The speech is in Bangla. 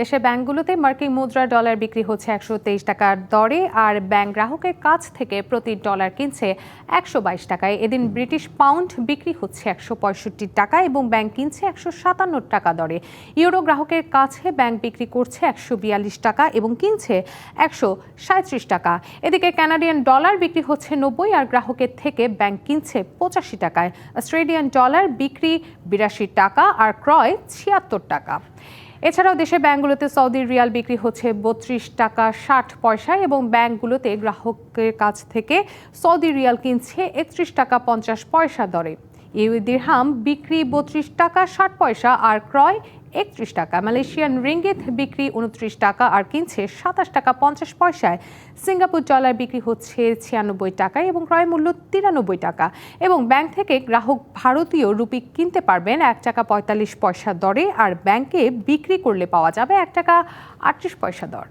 দেশের ব্যাংকগুলোতে মার্কিন মুদ্রা ডলার বিক্রি হচ্ছে একশো তেইশ টাকার দরে, আর ব্যাংক গ্রাহকের কাছ থেকে প্রতি ডলার কিনছে একশো বাইশ টাকায়। এদিন ব্রিটিশ পাউন্ড বিক্রি হচ্ছে একশো পঁয়ষট্টি টাকা এবং ব্যাংক কিনছে একশো সাতান্ন টাকা দরে। ইউরো গ্রাহকের কাছে ব্যাংক বিক্রি করছে একশো বিয়াল্লিশ টাকা এবং কিনছে একশো সাঁত্রিশ টাকা। এদিকে কানাডিয়ান ডলার বিক্রি হচ্ছে নব্বই, আর গ্রাহকের থেকে ব্যাংক কিনছে পঁচাশি টাকায়। অস্ট্রেলিয়ান ডলার বিক্রি বিরাশি টাকা, আর ক্রয় ছিয়াত্তর টাকা। এছাড়াও দেশের ব্যাংকগুলোতে সৌদির রিয়াল বিক্রি হচ্ছে বত্রিশ টাকা ষাট পয়সা এবং ব্যাংকগুলোতে গ্রাহকের কাছ থেকে সৌদি রিয়াল কিনছে একত্রিশ টাকা পঞ্চাশ পয়সা দরে। ইউ দিরহাম বিক্রি বত্রিশ টাকা, ষাট পয়সা, আর ক্রয় একত্রিশ টাকা। মালয়েশিয়ান রিঙ্গিত বিক্রি উনত্রিশ টাকা, আর কিনছে সাতাশ টাকা, পঞ্চাশ পয়সায়। সিঙ্গাপুর ডলার বিক্রি হচ্ছে ছিয়ানব্বই টাকায় এবং ক্রয় মূল্য তিরানব্বই টাকা। এবং ব্যাংক থেকে গ্রাহক ভারতীয় রুপি কিনতে পারবেন এক টাকা পঁয়তাল্লিশ পয়সা দরে, আর ব্যাংকে বিক্রি করলে পাওয়া যাবে এক টাকা আটত্রিশ পয়সা দর।